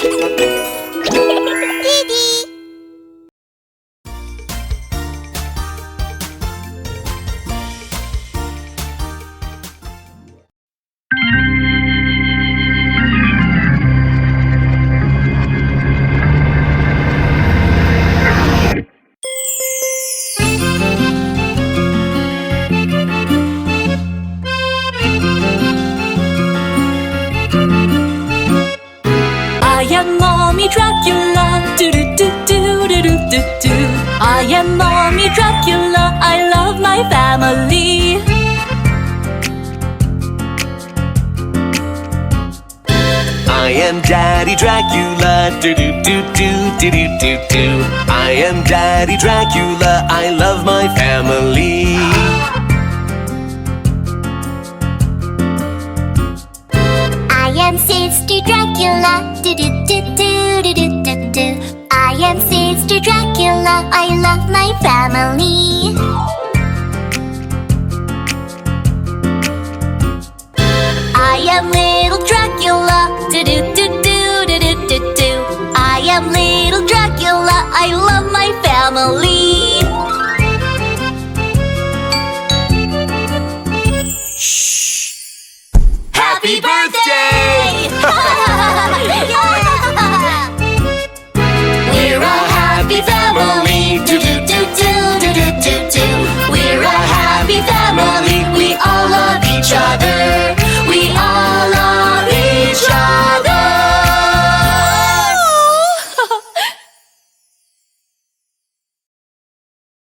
Gracias. Am mommy Dracula. I love my family. I am Daddy Dracula. Do do do do do do do do. I am Daddy Dracula. I love my family. I am Sister Dracula. Do do do do do do do do. I am Sister Dracula. I love family. I am little Dracula. Do do do do do do do do. I am little Dracula. I love my family. Shh. Happy birthday!